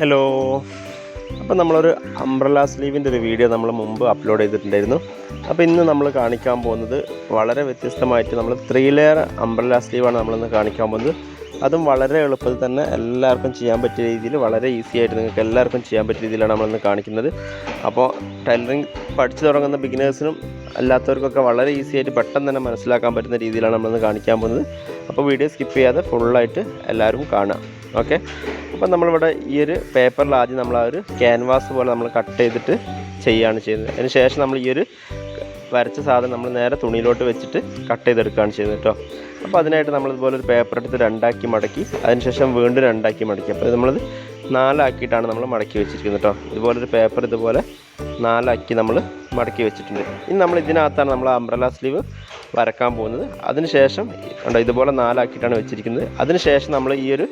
Hello അപ്പോൾ നമ്മളൊരു umbrella സ്ലീവിന്റെ ഒരു വീഡിയോ നമ്മൾ മുമ്പ് അപ്ലോഡ് ചെയ്തിട്ടുണ്ടായിരുന്നു. അപ്പോൾ ഇന്ന് നമ്മൾ കാണിക്കാൻ പോകുന്നത് വളരെ വ്യത്യസ്തമായിട്ട് നമ്മൾ ത്രീ ലെയർ അംബ്രല സ്ലീവാണ് നമ്മളിന്ന് കാണിക്കാൻ പോകുന്നത്. അതും വളരെ എളുപ്പത്തിൽ തന്നെ എല്ലാവർക്കും ചെയ്യാൻ പറ്റിയ രീതിയിൽ വളരെ ഈസി ആയിട്ട് നിങ്ങൾക്ക് എല്ലാവർക്കും ചെയ്യാൻ പറ്റിയ രീതിയിലാണ് നമ്മളിന്ന് കാണിക്കുന്നത്. അപ്പോൾ ടൈലറിങ് പഠിച്ചു തുടങ്ങുന്ന ബിഗിനേഴ്സിനും അല്ലാത്തവർക്കൊക്കെ വളരെ ഈസി ആയിട്ട് പെട്ടെന്ന് തന്നെ മനസ്സിലാക്കാൻ പറ്റുന്ന രീതിയിലാണ് നമ്മളിന്ന് കാണിക്കാൻ പോകുന്നത്. അപ്പോൾ വീഡിയോ സ്കിപ്പ് ചെയ്യാതെ ഫുള്ളായിട്ട് എല്ലാവരും കാണുക ഓക്കെ അപ്പോൾ നമ്മളിവിടെ ഈ ഒരു പേപ്പറിൽ ആദ്യം നമ്മൾ ആ ഒരു ക്യാൻവാസ് പോലെ നമ്മൾ കട്ട് ചെയ്തിട്ട് ചെയ്യുകയാണ് ചെയ്യുന്നത്. അതിന് ശേഷം നമ്മൾ ഈ ഒരു വരച്ച സാധനം നമ്മൾ നേരെ തുണിയിലോട്ട് വെച്ചിട്ട് കട്ട് ചെയ്തെടുക്കുകയാണ് ചെയ്യുന്നത് കേട്ടോ. അപ്പോൾ അതിനായിട്ട് നമ്മളിതുപോലെ ഒരു പേപ്പർ എടുത്ത് രണ്ടാക്കി മടക്കി അതിനുശേഷം വീണ്ടും രണ്ടാക്കി മടക്കി. അപ്പോൾ നമ്മളത് നാലാക്കിയിട്ടാണ് നമ്മൾ മടക്കി വെച്ചിരിക്കുന്നത് കേട്ടോ. ഇതുപോലൊരു പേപ്പർ ഇതുപോലെ നാലാക്കി നമ്മൾ മടക്കി വെച്ചിട്ടുണ്ട്. ഇനി നമ്മൾ ഇതിനകത്താണ് നമ്മൾ അംബ്രല സ്ലീവ് വരക്കാൻ പോകുന്നത്. അതിനുശേഷം ഉണ്ടോ ഇതുപോലെ നാലാക്കിയിട്ടാണ് വെച്ചിരിക്കുന്നത്. അതിനുശേഷം നമ്മൾ ഈ ഒരു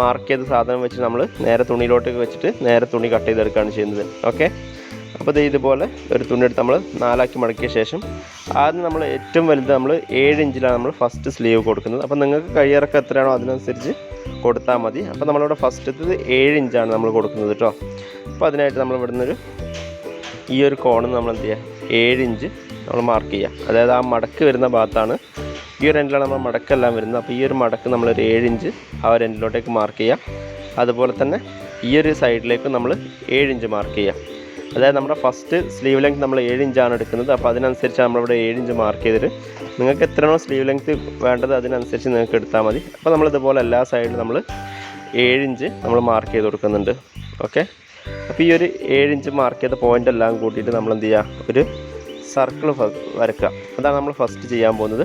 മാർക്ക് ചെയ്ത സാധനം വെച്ച് നമ്മൾ നേരെ തുണിയിലോട്ട് വെച്ചിട്ട് നേരെ തുണി കട്ട് ചെയ്തെടുക്കുകയാണ് ചെയ്യുന്നത്. ഓക്കെ അപ്പോൾ ഇത് ഇതുപോലെ ഒരു തുണി എടുത്ത് നമ്മൾ നാലാക്കി മടക്കിയ ശേഷം ആദ്യം നമ്മൾ ഏറ്റവും വലുത് നമ്മൾ ഏഴ് ഇഞ്ചിലാണ് നമ്മൾ ഫസ്റ്റ് സ്ലീവ് കൊടുക്കുന്നത്. അപ്പോൾ നിങ്ങൾക്ക് കയ്യിറക്കം എത്രയാണോ അതിനനുസരിച്ച് കൊടുത്താൽ മതി. അപ്പോൾ നമ്മളിവിടെ ഫസ്റ്റത്തത് ഏഴ് ഇഞ്ചാണ് നമ്മൾ കൊടുക്കുന്നത് കേട്ടോ അപ്പോൾ അതിനായിട്ട് നമ്മൾ ഇവിടുന്ന് ഒരു ഈ ഒരു കോണ് നമ്മൾ എന്ത് ചെയ്യുക ഏഴ് ഇഞ്ച് നമ്മൾ മാർക്ക് ചെയ്യുക അതായത് ആ മടക്ക് വരുന്ന ഭാഗത്താണ് ഈ ഒരു എൻഡിലാണ് നമ്മൾ മടക്കെല്ലാം വരുന്നത്. അപ്പോൾ ഈ ഒരു മടക്ക് നമ്മളൊരു ഏഴ് ഇഞ്ച് ആ ഒരു എൻഡിലോട്ടേക്ക് മാർക്ക് ചെയ്യാം അതുപോലെ തന്നെ ഈ ഒരു സൈഡിലേക്ക് നമ്മൾ ഏഴ് ഇഞ്ച് മാർക്ക് ചെയ്യാം അതായത് നമ്മുടെ ഫസ്റ്റ് സ്ലീവ് ലെങ്ത് നമ്മൾ ഏഴ് ഇഞ്ചാണ് എടുക്കുന്നത്. അപ്പോൾ അതിനനുസരിച്ച് നമ്മളിവിടെ ഏഴ് ഇഞ്ച് മാർക്ക് ചെയ്തിട്ട് നിങ്ങൾക്ക് എത്രയാണോ സ്ലീവ് ലെങ്ത് വേണ്ടത് അതിനനുസരിച്ച് നിങ്ങൾക്ക് എടുത്താൽ മതി. അപ്പോൾ നമ്മൾ ഇതുപോലെ എല്ലാ സൈഡിലും നമ്മൾ ഏഴ് ഇഞ്ച് നമ്മൾ മാർക്ക് ചെയ്ത് കൊടുക്കുന്നുണ്ട്. ഓക്കെ അപ്പോൾ ഈ ഒരു ഏഴ് ഇഞ്ച് മാർക്ക് ചെയ്ത പോയിന്റ് എല്ലാം കൂട്ടിയിട്ട് നമ്മൾ എന്ത് ചെയ്യുക? ഒരു സർക്കിൾ വരക്കുക. അതാണ് നമ്മൾ ഫസ്റ്റ് ചെയ്യാൻ പോകുന്നത്.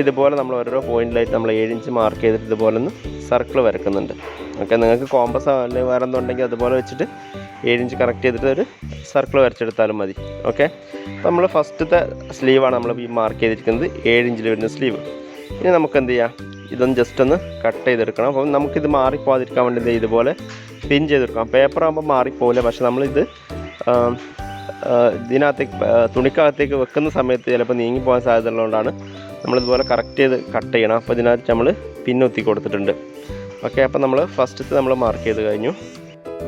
ഇതുപോലെ നമ്മൾ ഓരോ പോയിന്റിലായിട്ട് നമ്മൾ ഏഴ് ഇഞ്ച് മാർക്ക് ചെയ്തിട്ട് ഇതുപോലെ ഒന്ന് സർക്കിൾ വരക്കുന്നുണ്ട്. ഓക്കെ നിങ്ങൾക്ക് കോമ്പസ് അല്ലെങ്കിൽ വേറെ എന്തുണ്ടെങ്കിൽ അതുപോലെ വെച്ചിട്ട് ഏഴ് ഇഞ്ച് കറക്റ്റ് ചെയ്തിട്ട് ഒരു സർക്കിൾ വരച്ചെടുത്താലും മതി. ഓക്കെ നമ്മൾ ഫസ്റ്റത്തെ സ്ലീവാണ് നമ്മൾ ഈ മാർക്ക് ചെയ്തിരിക്കുന്നത്. ഏഴ് ഇഞ്ചിൽ വരുന്ന സ്ലീവ് ഇനി നമുക്ക് എന്ത് ചെയ്യാം? ഇതൊന്ന് ജസ്റ്റ് ഒന്ന് കട്ട് ചെയ്തെടുക്കണം. അപ്പം നമുക്കിത് മാറിപ്പോകാതിരിക്കാൻ വേണ്ടി ഇതുപോലെ പിൻ ചെയ്തെടുക്കാം പേപ്പർ ആകുമ്പോൾ മാറിപ്പോകില്ല പക്ഷെ നമ്മളിത് ഇതിനകത്തേക്ക് തുണിക്കകത്തേക്ക് വെക്കുന്ന സമയത്ത് ചിലപ്പോൾ നീങ്ങിപ്പോകാൻ സാധ്യത ഉള്ളതുകൊണ്ടാണ് നമ്മളിതുപോലെ കറക്റ്റ് ചെയ്ത് കട്ട് ചെയ്യണം. അപ്പോൾ ഇതിനകത്ത് നമ്മൾ പിന്നൊത്തി കൊടുത്തിട്ടുണ്ട്. ഓക്കെ അപ്പോൾ നമ്മൾ ഫസ്റ്റത്തെ നമ്മൾ മാർക്ക് ചെയ്ത് കഴിഞ്ഞു.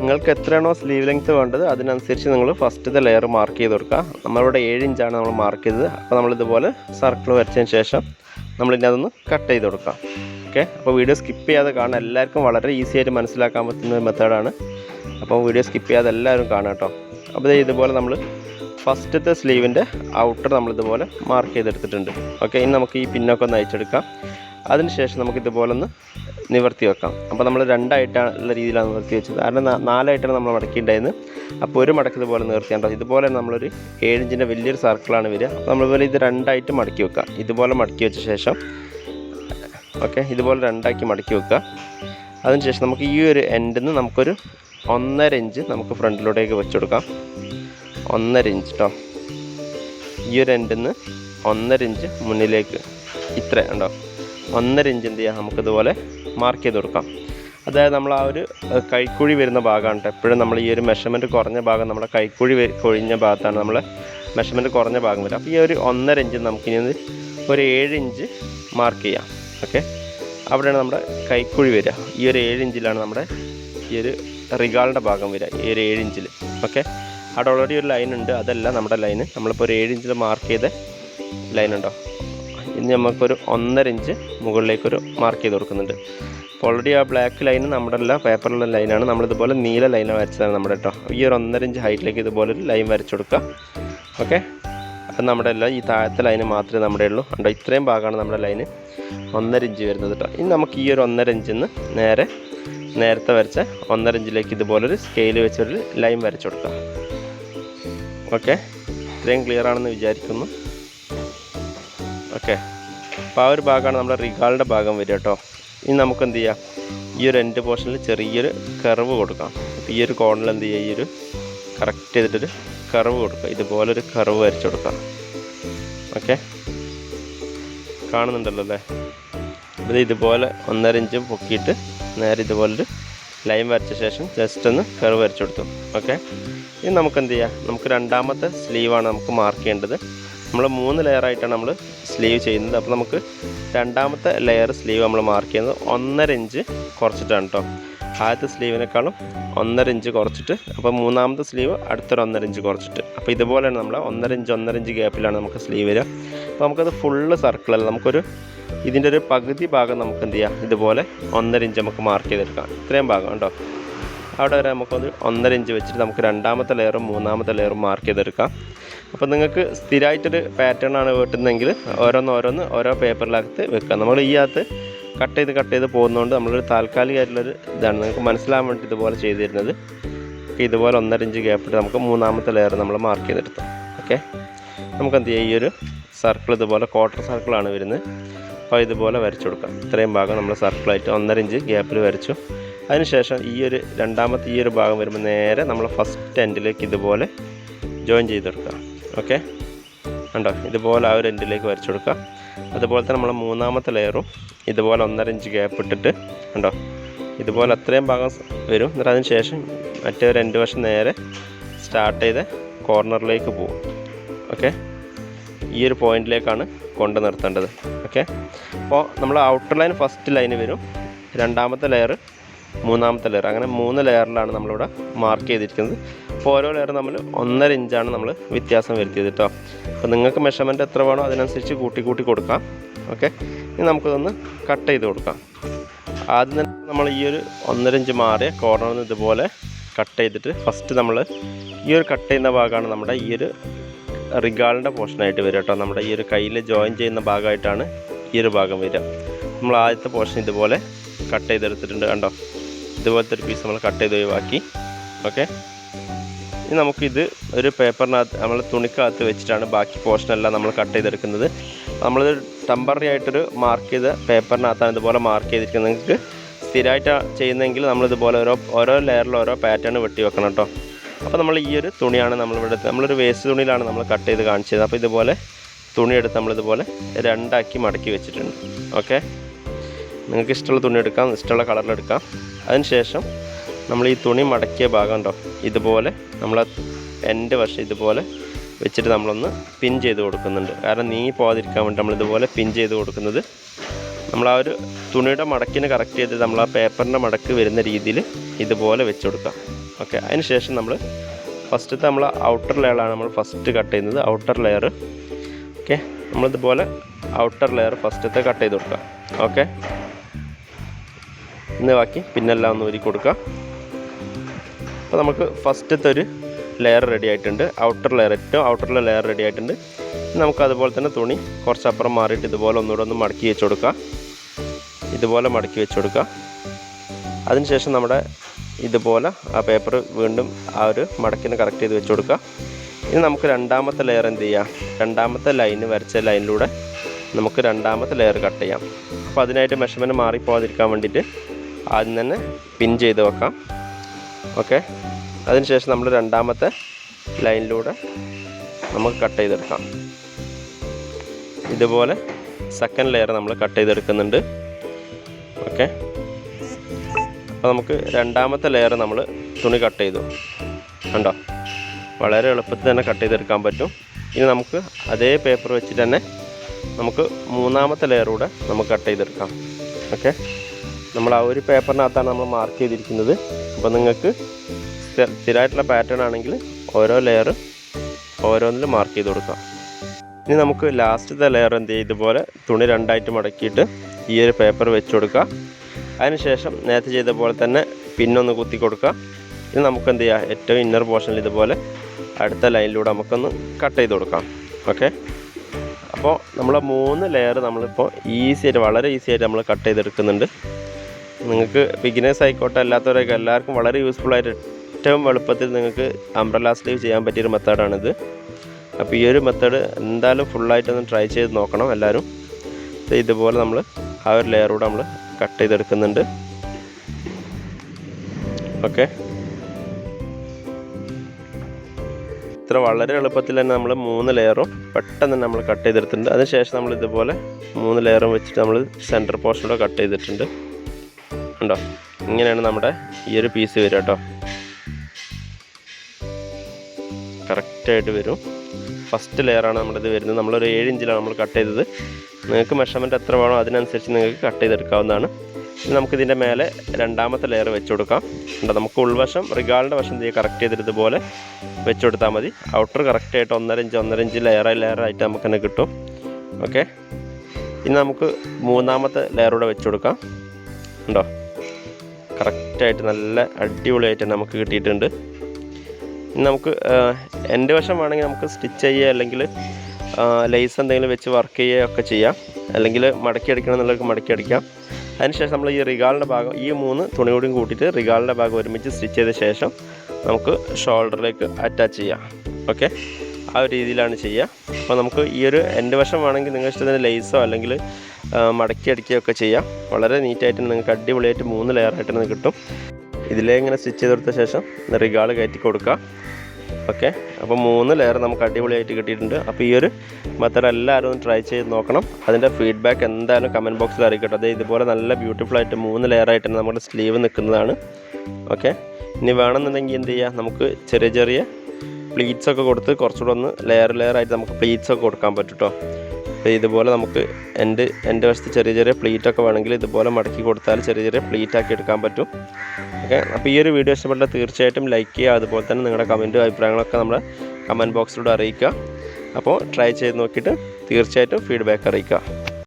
നിങ്ങൾക്ക് എത്രയാണോ സ്ലീവ് ലെങ്ത് വേണ്ടത് അതിനനുസരിച്ച് നിങ്ങൾ ഫസ്റ്റത്തെ ലെയർ മാർക്ക് ചെയ്ത് കൊടുക്കുക. നമ്മളിവിടെ ഏഴ് ഇഞ്ചാണ് നമ്മൾ മാർക്ക് ചെയ്തത്. അപ്പോൾ നമ്മളിതുപോലെ സർക്കിൾ വരച്ചതിന് ശേഷം നമ്മളിതിനെ അതൊന്ന് കട്ട് ചെയ്ത് കൊടുക്കാം ഓക്കെ അപ്പോൾ വീഡിയോ സ്കിപ്പ് ചെയ്യാതെ കാണാൻ എല്ലാവർക്കും വളരെ ഈസി ആയിട്ട് മനസ്സിലാക്കാൻ പറ്റുന്ന മെത്തേഡാണ് അപ്പോൾ വീഡിയോ സ്കിപ്പ് ചെയ്യാതെ എല്ലാവരും കാണാം കേട്ടോ. അപ്പോൾ ഇതുപോലെ നമ്മൾ ഫസ്റ്റത്തെ സ്ലീവിന്റെ ഔട്ടർ നമ്മളിതുപോലെ മാർക്ക് ചെയ്തെടുത്തിട്ടുണ്ട്. ഓക്കെ ഇനി നമുക്ക് ഈ പിന്നൊക്കെ ഒന്ന് അയച്ചെടുക്കാം. അതിനുശേഷം നമുക്ക് ഇതുപോലെ ഒന്ന് നിവർത്തി വെക്കാം. അപ്പോൾ നമ്മൾ രണ്ടായിട്ടുള്ള രീതിയിലാണ് നിവർത്തി വെച്ചത്. കാരണം നാലായിട്ടാണ് നമ്മൾ മടക്കിയിട്ടുണ്ടായിരുന്നത്. അപ്പോൾ ഒരു മടക്ക് ഇതുപോലെ നിവർത്തിയാണ്ടോ ഇതുപോലെ നമ്മളൊരു ഏഴിഞ്ചിന്റെ വലിയൊരു സർക്കിളാണ് വരിക. നമ്മളിതുപോലെ ഇത് രണ്ടായിട്ട് മടക്കി വെക്കാം ഇതുപോലെ മടക്കി വെച്ച ശേഷം ഓക്കെ ഇതുപോലെ രണ്ടാക്കി മടക്കി വെക്കുക. അതിനുശേഷം നമുക്ക് ഈ ഒരു എൻഡിൽ നിന്ന് നമുക്കൊരു ഒന്നര ഇഞ്ച് നമുക്ക് ഫ്രണ്ടിലോട്ടേക്ക് വെച്ചു കൊടുക്കാം. ഒന്നര ഇഞ്ച് കേട്ടോ ഈ ഒരു എൻഡിൽ നിന്ന് ഒന്നര ഇഞ്ച് മുന്നിലേക്ക് ഇത്ര ഉണ്ടോ? ഒന്നര ഇഞ്ച് എന്ത് ചെയ്യാം? നമുക്കിതുപോലെ മാർക്ക് ചെയ്ത് കൊടുക്കാം. അതായത് നമ്മൾ ആ ഒരു കൈക്കുഴി വരുന്ന ഭാഗമാണ് എപ്പോഴും നമ്മൾ ഈ ഒരു മെഷർമെന്റ് കുറഞ്ഞ ഭാഗം നമ്മുടെ കൈക്കുഴി കൊഴിഞ്ഞ ഭാഗത്താണ് നമ്മൾ മെഷർമെന്റ് കുറഞ്ഞ ഭാഗം വരിക. അപ്പോൾ ഈ ഒരു ഒന്നര ഇഞ്ച് നമുക്കിനി ഒരു ഏഴ് ഇഞ്ച് മാർക്ക് ചെയ്യാം. ഓക്കെ അവിടെയാണ് നമ്മുടെ കൈക്കുഴി വരിക. ഈ ഒരു ഏഴ് ഇഞ്ചിലാണ് നമ്മുടെ ഈ ഒരു റിഗാളിന്റെ ഭാഗം വരിക. ഈ ഒരു ഏഴ് ഇഞ്ചിൽ ഓക്കെ അവിടെ ഓൾറെഡി ഒരു ലൈൻ ഉണ്ട്. അതല്ല നമ്മുടെ ലൈന് നമ്മളിപ്പോൾ ഒരു ഏഴ് ഇഞ്ചിൽ മാർക്ക് ചെയ്ത ലൈൻ ഉണ്ടോ? ഇനി നമുക്കൊരു ഒന്നര ഇഞ്ച് മുകളിലേക്കൊരു മാർക്ക് ചെയ്ത് കൊടുക്കുന്നുണ്ട്. അപ്പോൾ ഓൾറെഡി ആ ബ്ലാക്ക് ലൈൻ നമ്മുടെ അല്ല പേപ്പറിലുള്ള ലൈനാണ് നമ്മളിതുപോലെ നീല ലൈന വരച്ചതാണ് നമ്മുടെ കേട്ടോ ഈ ഒരു ഒന്നര ഇഞ്ച് ഹൈറ്റിലേക്ക് ഇതുപോലെ ഒരു ലൈൻ വരച്ചു കൊടുക്കുക. ഓക്കെ അത് നമ്മുടെ അല്ല ഈ താഴത്തെ ലൈന് മാത്രമേ നമ്മുടെ ഉള്ളൂ. ഉണ്ടോ ഇത്രയും ഭാഗമാണ് നമ്മുടെ ലൈന് ഒന്നര ഇഞ്ച് വരുന്നത് കേട്ടോ ഇനി നമുക്ക് ഈ ഒരു ഒന്നര ഇഞ്ചിൽ നിന്ന് നേരെ നേരത്തെ വരച്ച ഒന്നര ഇഞ്ചിലേക്ക് ഇതുപോലൊരു സ്കെയിൽ വെച്ചൊരു ലൈൻ വരച്ചു കൊടുക്കാം. ഓക്കെ. ഇത്രയും ക്ലിയർ ആണെന്ന് വിചാരിക്കുന്നു. ഓക്കെ. അപ്പോൾ ആ ഒരു ഭാഗമാണ് നമ്മുടെ റിഗാളിന്റെ ഭാഗം വരിക കേട്ടോ. ഇനി നമുക്ക് എന്ത് ചെയ്യാം? ഈ ഒരു എൻഡ് പോർഷനിൽ ചെറിയൊരു കർവ് കൊടുക്കാം. ഈ ഒരു കോണിൽ എന്ത് ചെയ്യുക ഈ ഒരു കറക്റ്റ് ചെയ്തിട്ടൊരു കർവ് കൊടുക്കുക. ഇതുപോലൊരു കർവ് വരച്ചു കൊടുക്കാം. ഓക്കെ. കാണുന്നുണ്ടല്ലോ അല്ലേ? ഇത് ഇതുപോലെ ഒന്നര ഇഞ്ച് പൊക്കിയിട്ട് നേരെ ഇതുപോലൊരു ലൈൻ വരച്ച ശേഷം ജസ്റ്റ് ഒന്ന് കർവ് വരച്ചു കൊടുത്തു. ഓക്കെ. ഇനി നമുക്ക് എന്ത് ചെയ്യാം? നമുക്ക് രണ്ടാമത്തെ സ്ലീവാണ് നമുക്ക് മാർക്ക് ചെയ്യേണ്ടത്. നമ്മൾ മൂന്ന് ലെയറായിട്ടാണ് നമ്മൾ സ്ലീവ് ചെയ്യുന്നത്. അപ്പോൾ നമുക്ക് രണ്ടാമത്തെ ലെയർ സ്ലീവ് നമ്മൾ മാർക്ക് ചെയ്യുന്നത് ഒന്നര ഇഞ്ച് കുറച്ചിട്ടാണ് കേട്ടോ ആദ്യത്തെ സ്ലീവിനേക്കാളും ഒന്നര ഇഞ്ച് കുറച്ചിട്ട് അപ്പോൾ മൂന്നാമത്തെ സ്ലീവ് അടുത്തൊരു ഒന്നര ഇഞ്ച് കുറച്ചിട്ട്. അപ്പോൾ ഇതുപോലെയാണ് നമ്മൾ ഒന്നര ഇഞ്ച് ഒന്നര ഇഞ്ച് ഗ്യാപ്പിലാണ് നമുക്ക് സ്ലീവ് വരിക. അപ്പോൾ നമുക്കത് ഫുള്ള് സർക്കിളല്ല നമുക്കൊരു ഇതിന്റെ ഒരു പകുതി ഭാഗം നമുക്ക് എന്ത് ചെയ്യാം? ഇതുപോലെ ഒന്നര ഇഞ്ച് നമുക്ക് മാർക്ക് ചെയ്തെടുക്കാം. ഇത്രയും ഭാഗം കേട്ടോ അവിടെ വരെ നമുക്കൊന്ന് ഒന്നര ഇഞ്ച് വെച്ചിട്ട് നമുക്ക് രണ്ടാമത്തെ ലെയറും മൂന്നാമത്തെ ലെയറും മാർക്ക് ചെയ്തെടുക്കാം. അപ്പോൾ നിങ്ങൾക്ക് സ്ഥിരമായിട്ടൊരു പാറ്റേൺ ആണ് വെട്ടുന്നതെങ്കിൽ ഓരോന്ന് ഓരോന്ന് ഓരോ പേപ്പറിലകത്ത് വെക്കുക. നമ്മൾ ഈ അകത്ത് കട്ട് ചെയ്ത് കട്ട് ചെയ്ത് പോകുന്നതുകൊണ്ട് നമ്മളൊരു താൽക്കാലികമായിട്ടുള്ളൊരു ഇതാണ്. നിങ്ങൾക്ക് മനസ്സിലാൻ വേണ്ടി ഇതുപോലെ ചെയ്തു തരുന്നത് ഓക്കെ ഇതുപോലെ ഒന്നര ഇഞ്ച് ഗ്യാപ്പിട്ട് നമുക്ക് മൂന്നാമത്തെ ലെയർ നമ്മൾ മാർക്ക് ചെയ്തെടുത്തു ഓക്കെ നമുക്ക് എന്ത് ചെയ്യാം? ഈ ഒരു സർക്കിൾ ഇതുപോലെ ക്വാർട്ടർ സർക്കിളാണ് വരുന്നത്. അപ്പോൾ ഇതുപോലെ വരച്ചു കൊടുക്കാം. ഇത്രയും ഭാഗം നമ്മൾ സർക്കിളായിട്ട് ഒന്നര ഇഞ്ച് ഗ്യാപ്പിൽ വരച്ചു. അതിനുശേഷം ഈ ഒരു രണ്ടാമത്തെ ഈ ഒരു ഭാഗം വരുമ്പോൾ നേരെ നമ്മൾ ഫസ്റ്റ് എൻഡിലേക്ക് ഇതുപോലെ ജോയിൻ ചെയ്തെടുക്കാം ഓക്കെ ഉണ്ടോ ഇതുപോലെ ആ ഒരു എൻഡിലേക്ക് വരച്ചു കൊടുക്കുക. അതുപോലെ തന്നെ നമ്മൾ മൂന്നാമത്തെ ലെയറും ഇതുപോലെ ഒന്നര ഇഞ്ച് ഗ്യാപ്പ് ഇട്ടിട്ട് ഉണ്ടോ ഇതുപോലെ അത്രയും ഭാഗം വരും. എന്നിട്ട് അതിന് ശേഷം മറ്റേ ഒരു രണ്ട് വശം നേരെ സ്റ്റാർട്ട് ചെയ്ത് കോർണറിലേക്ക് പോകും. ഓക്കെ ഈ ഒരു പോയിന്റിലേക്കാണ് കൊണ്ട് നിർത്തേണ്ടത്. ഓക്കെ അപ്പോൾ നമ്മൾ ഔട്ടർ ലൈൻ ഫസ്റ്റ് ലൈന് വരും. രണ്ടാമത്തെ ലെയർ മൂന്നാമത്തെ ലെയർ അങ്ങനെ മൂന്ന് ലെയറിലാണ് നമ്മളിവിടെ മാർക്ക് ചെയ്തിരിക്കുന്നത്. അപ്പോൾ ഓരോ ലെയർ നമ്മൾ ഒന്നര ഇഞ്ചാണ് നമ്മൾ വ്യത്യാസം വരുത്തിയത് കേട്ടോ അപ്പോൾ നിങ്ങൾക്ക് മെഷർമെന്റ് എത്ര വേണോ അതിനനുസരിച്ച് കൂട്ടി കൂട്ടി കൊടുക്കാം. ഓക്കെ ഇനി നമുക്കിതൊന്ന് കട്ട് ചെയ്ത് കൊടുക്കാം. ആദ്യം തന്നെ നമ്മൾ ഈ ഒരു ഒന്നര ഇഞ്ച് മാറിയ കോർണറിൽ നിന്ന് ഇതുപോലെ കട്ട് ചെയ്തിട്ട് ഫസ്റ്റ് നമ്മൾ ഈ ഒരു കട്ട് ചെയ്യുന്ന ഭാഗമാണ് നമ്മുടെ ഈ ഒരു റിഗാളിന്റെ പോർഷനായിട്ട് വരിക കേട്ടോ നമ്മുടെ ഈ ഒരു കയ്യിൽ ജോയിൻ ചെയ്യുന്ന ഭാഗമായിട്ടാണ് ഈ ഒരു ഭാഗം വരിക. നമ്മൾ ആദ്യത്തെ പോർഷൻ ഇതുപോലെ കട്ട് ചെയ്തെടുത്തിട്ടുണ്ട് കണ്ടോ? ഇതുപോലത്തെ ഒരു പീസ് നമ്മൾ കട്ട് ചെയ്ത് ഒഴിവാക്കി. ഓക്കെ ഇനി നമുക്കിത് ഒരു പേപ്പറിനകത്ത് നമ്മൾ തുണിക്കകത്ത് വെച്ചിട്ടാണ് ബാക്കി പോർഷനെല്ലാം നമ്മൾ കട്ട് ചെയ്തെടുക്കുന്നത്. നമ്മളിത് ടെമ്പററി ആയിട്ടൊരു മാർക്ക് ചെയ്ത പേപ്പറിനകത്താണ് ഇതുപോലെ മാർക്ക് ചെയ്തിരിക്കുന്നത്. നിങ്ങൾക്ക് സ്ഥിരമായിട്ട് ചെയ്യുന്നതെങ്കിൽ നമ്മളിതുപോലെ ഓരോ ഓരോ ലെയറിൽ ഓരോ പാറ്റേൺ വെട്ടി വെക്കണം കേട്ടോ അപ്പോൾ നമ്മൾ ഈ ഒരു തുണിയാണ് നമ്മളിവിടെ നമ്മളൊരു വേസ്റ്റ് തുണിയിലാണ് നമ്മൾ കട്ട് ചെയ്ത് കാണിച്ചത്. അപ്പോൾ ഇതുപോലെ തുണിയെടുത്ത് നമ്മളിതുപോലെ രണ്ടാക്കി മടക്കി വെച്ചിട്ടുണ്ട്. ഓക്കെ നിങ്ങൾക്ക് ഇഷ്ടമുള്ള തുണി എടുക്കാം ഇഷ്ടമുള്ള കളറിലെടുക്കാം അതിനുശേഷം നമ്മൾ ഈ തുണി മടക്കിയ ഭാഗം ഉണ്ടോ? ഇതുപോലെ നമ്മൾ എന്റെ വശം ഇതുപോലെ വെച്ചിട്ട് നമ്മളൊന്ന് പിൻ ചെയ്ത് കൊടുക്കുന്നുണ്ട്. കാരണം നീ പോകാതിരിക്കാൻ വേണ്ടി നമ്മൾ ഇതുപോലെ പിൻ ചെയ്ത് കൊടുക്കുന്നത്. നമ്മൾ ആ ഒരു തുണിയുടെ മടക്കിന് കറക്റ്റ് ചെയ്ത് നമ്മൾ ആ പേപ്പറിന്റെ മടക്ക് വരുന്ന രീതിയിൽ ഇതുപോലെ വെച്ച് കൊടുക്കാം. ഓക്കെ അതിന് ശേഷം നമ്മൾ ഫസ്റ്റത്തെ നമ്മൾ ഔട്ടർ ലെയറാണ് നമ്മൾ ഫസ്റ്റ് കട്ട് ചെയ്യുന്നത്. ഔട്ടർ ലെയർ ഓക്കെ നമ്മളിതുപോലെ ഔട്ടർ ലെയർ ഫസ്റ്റത്തെ കട്ട് ചെയ്ത് കൊടുക്കുക ഓക്കെ ഇന്ന് ബാക്കി പിന്നെല്ലാം ഒന്ന് ഒരുക്കി കൊടുക്കുക. അപ്പോൾ നമുക്ക് ഫസ്റ്റത്തെ ഒരു ലെയർ റെഡി ആയിട്ടുണ്ട്. ഔട്ടർ ലെയർ ഏറ്റവും ഔട്ടറിലെ ലെയർ റെഡി ആയിട്ടുണ്ട്. നമുക്ക് അതുപോലെ തന്നെ തുണി കുറച്ചപ്പുറം മാറിയിട്ട് ഇതുപോലെ ഒന്നുകൂടെ ഒന്ന് മടക്കി വെച്ച് കൊടുക്കുക. ഇതുപോലെ മടക്കി വെച്ച് കൊടുക്കുക. അതിനുശേഷം നമ്മുടെ ഇതുപോലെ ആ പേപ്പർ വീണ്ടും ആ ഒരു മടക്കിന് കറക്റ്റ് ചെയ്ത് വെച്ച് കൊടുക്കുക. ഇനി നമുക്ക് രണ്ടാമത്തെ ലെയർ എന്ത് ചെയ്യാം? രണ്ടാമത്തെ ലൈന് വരച്ച ലൈനിലൂടെ നമുക്ക് രണ്ടാമത്തെ ലെയർ കട്ട് ചെയ്യാം. അപ്പോൾ അതിനായിട്ട് മെഷർമെന്റ് മാറിപ്പോകാതിരിക്കാൻ വേണ്ടിയിട്ട് ആദ്യം തന്നെ പിൻ ചെയ്ത് വെക്കാം. ഓക്കെ അതിനുശേഷം നമ്മൾ രണ്ടാമത്തെ ലൈനിലൂടെ നമുക്ക് കട്ട് ചെയ്തെടുക്കാം. ഇതുപോലെ സെക്കൻഡ് ലെയർ നമ്മൾ കട്ട് ചെയ്തെടുക്കുന്നുണ്ട്. ഓക്കെ അപ്പോൾ നമുക്ക് രണ്ടാമത്തെ ലെയർ നമ്മൾ തുണി കട്ട് ചെയ്തു. കണ്ടോ? വളരെ എളുപ്പത്തിൽ തന്നെ കട്ട് ചെയ്തെടുക്കാൻ പറ്റും. ഇനി നമുക്ക് അതേ പേപ്പർ വെച്ചിട്ട് തന്നെ നമുക്ക് മൂന്നാമത്തെ ലെയർ കൂടെ നമുക്ക് കട്ട് ചെയ്തെടുക്കാം. ഓക്കെ നമ്മൾ ആ ഒരു പേപ്പറിനകത്താണ് നമ്മൾ മാർക്ക് ചെയ്തിരിക്കുന്നത്. അപ്പോൾ നിങ്ങൾക്ക് സ്ഥിര- സ്ഥിരമായിട്ടുള്ള പാറ്റേൺ ആണെങ്കിൽ ഓരോ ലെയർ ഓരോന്നിൽ മാർക്ക് ചെയ്ത് കൊടുക്കാം. ഇനി നമുക്ക് ലാസ്റ്റത്തെ ലെയർ എന്ത് ചെയ്യും? ഇതുപോലെ തുണി രണ്ടായിട്ട് മടക്കിയിട്ട് ഈ ഒരു പേപ്പർ വെച്ച് കൊടുക്കുക. അതിനുശേഷം നേരത്തെ ചെയ്ത പോലെ തന്നെ പിന്നൊന്ന് കുത്തി കൊടുക്കുക. ഇനി നമുക്ക് എന്ത് ചെയ്യാം? ഏറ്റവും ഇന്നർ പോർഷനിൽ ഇതുപോലെ അടുത്ത ലൈനിലൂടെ നമുക്കൊന്ന് കട്ട് ചെയ്ത് കൊടുക്കാം. ഓക്കെ? അപ്പോൾ നമ്മൾ മൂന്ന് ലെയർ നമ്മളിപ്പോൾ ഈസി ആയിട്ട് വളരെ ഈസി ആയിട്ട് നമ്മൾ കട്ട് ചെയ്തെടുക്കുന്നുണ്ട്. നിങ്ങൾക്ക് ബിഗിനേഴ്സ് ആയിക്കോട്ടെ അല്ലാത്തവരൊക്കെ എല്ലാവർക്കും വളരെ യൂസ്ഫുൾ ആയിട്ട് ഏറ്റവും എളുപ്പത്തിൽ നിങ്ങൾക്ക് അംബ്രല സ്ലീവ് ചെയ്യാൻ പറ്റിയൊരു മെത്തേഡാണിത്. അപ്പോൾ ഈ ഒരു മെത്തേഡ് എന്തായാലും ഫുള്ളായിട്ടൊന്ന് ട്രൈ ചെയ്ത് നോക്കണം എല്ലാവരും. ഇതുപോലെ നമ്മൾ ആ ഒരു ലെയറൂടെ നമ്മൾ കട്ട് ചെയ്തെടുക്കുന്നുണ്ട്. ഓക്കെ? ഇത്ര വളരെ എളുപ്പത്തിൽ തന്നെ നമ്മൾ മൂന്ന് ലെയറും പെട്ടെന്ന് നമ്മൾ കട്ട് ചെയ്തെടുത്തിട്ടുണ്ട്. അതിനുശേഷം നമ്മൾ ഇതുപോലെ മൂന്ന് ലെയറും വെച്ചിട്ട് നമ്മൾ സെന്റർ പോർഷനോടെ കട്ട് ചെയ്തിട്ടുണ്ട്. ഉണ്ടോ ഇങ്ങനെയാണ് നമ്മുടെ ഈ ഒരു പീസ് വരിക കേട്ടോ. കറക്റ്റായിട്ട് വരും. ഫസ്റ്റ് ലെയറാണ് നമ്മുടെ ഇത് വരുന്നത്. നമ്മളൊരു ഏഴ് ഇഞ്ചിലാണ് നമ്മൾ കട്ട് ചെയ്തത്. നിങ്ങൾക്ക് മെഷർമെന്റ് എത്ര വേണോ അതിനനുസരിച്ച് നിങ്ങൾക്ക് കട്ട് ചെയ്തെടുക്കാവുന്നതാണ്. നമുക്കിതിന്റെ മേലെ രണ്ടാമത്തെ ലെയർ വെച്ച് കൊടുക്കാം. നമുക്ക് ഉൾവശം റിഗാളിന്റെ വശം ചെയ്ത് കറക്റ്റ് ചെയ്തിട്ട് ഇതുപോലെ വെച്ച് കൊടുത്താൽ മതി. ഔട്ടർ കറക്റ്റായിട്ട് ഒന്നര ഇഞ്ച് ഒന്നര ഇഞ്ച് ലെയർ ലെയറായിട്ട് നമുക്ക് തന്നെ കിട്ടും. ഓക്കെ ഇനി നമുക്ക് മൂന്നാമത്തെ ലെയറൂടെ വെച്ച് കൊടുക്കാം. ഉണ്ടോ കറക്റ്റായിട്ട് നല്ല അടിപൊളിയായിട്ട് നമുക്ക് കിട്ടിയിട്ടുണ്ട്. ഇനി നമുക്ക് എന്റെ വശം വേണമെങ്കിൽ നമുക്ക് സ്റ്റിച്ച് ചെയ്യുക അല്ലെങ്കിൽ ലേസ് എന്തെങ്കിലും വെച്ച് വർക്ക് ചെയ്യുക ഒക്കെ ചെയ്യാം. അല്ലെങ്കിൽ മടക്കി അടിക്കണം എന്നുള്ളവർക്ക് മടക്കി അടിക്കാം. അതിനുശേഷം നമ്മൾ ഈ റിഗാളിന്റെ ഭാഗം ഈ മൂന്ന് തുണിയോടും കൂട്ടിയിട്ട് റിഗാളിന്റെ ഭാഗം ഒരുമിച്ച് സ്റ്റിച്ച് ചെയ്ത ശേഷം നമുക്ക് ഷോൾഡറിലേക്ക് അറ്റാച്ച് ചെയ്യാം. ഓക്കെ ആ ഒരു രീതിയിലാണ് ചെയ്യുക. അപ്പോൾ നമുക്ക് ഈ ഒരു എന്റെ വശം വേണമെങ്കിൽ നിങ്ങൾ ഇഷ്ടത്തിന് ലേസോ അല്ലെങ്കിൽ മടക്കി അടിക്കുകയൊക്കെ ചെയ്യാം. വളരെ നീറ്റായിട്ട് നിങ്ങൾക്ക് അടിപൊളിയായിട്ട് മൂന്ന് ലെയറായിട്ട് നിങ്ങൾക്ക് കിട്ടും. ഇതിലേ ഇങ്ങനെ സ്റ്റിച്ച് ചെയ്ത് കൊടുത്ത ശേഷം റിഗാൾ കയറ്റി കൊടുക്കുക. ഓക്കെ. അപ്പോൾ മൂന്ന് ലെയർ നമുക്ക് അടിപൊളിയായിട്ട് കിട്ടിയിട്ടുണ്ട്. അപ്പോൾ ഈ ഒരു മെത്തേഡ് എല്ലാവരും ഒന്ന് ട്രൈ ചെയ്ത് നോക്കണം. അതിന്റെ ഫീഡ്ബാക്ക് എന്തായാലും കമന്റ് ബോക്സിൽ അറിയിക്കട്ടെ. അത് ഇതുപോലെ നല്ല ബ്യൂട്ടിഫുൾ ആയിട്ട് മൂന്ന് ലെയർ ആയിട്ട് നമ്മുടെ സ്ലീവ് നിൽക്കുന്നതാണ്. ഓക്കെ. ഇനി വേണമെന്നുണ്ടെങ്കിൽ എന്ത് ചെയ്യുക നമുക്ക് ചെറിയ ചെറിയ പ്ലീറ്റ്സ് ഒക്കെ കൊടുത്ത് കുറച്ചുകൂടെ ഒന്ന് ലെയർ ലെയർ ആയിട്ട് നമുക്ക് പ്ലീറ്റ്സ് ഒക്കെ കൊടുക്കാൻ പറ്റും കേട്ടോ ഇതുപോലെ നമുക്ക് എന്റെ എന്റെ വശത്ത് ചെറിയ ചെറിയ പ്ലീറ്റ് ഒക്കെ വേണമെങ്കിൽ ഇതുപോലെ മടക്കി കൊടുത്താൽ ചെറിയ ചെറിയ പ്ലീറ്റ് ആക്കി എടുക്കാൻ പറ്റും. ഓക്കെ അപ്പോൾ ഈ ഒരു വീഡിയോ ഇഷ്ടപ്പെട്ടാൽ തീർച്ചയായിട്ടും ലൈക്ക് ചെയ്യുക. അതുപോലെ തന്നെ നിങ്ങളുടെ കമന്റും അഭിപ്രായങ്ങളൊക്കെ നമ്മുടെ കമന്റ് ബോക്സിലൂടെ അറിയിക്കുക. അപ്പോൾ ട്രൈ ചെയ്ത് നോക്കിയിട്ട് തീർച്ചയായിട്ടും ഫീഡ്ബാക്ക് അറിയിക്കുക.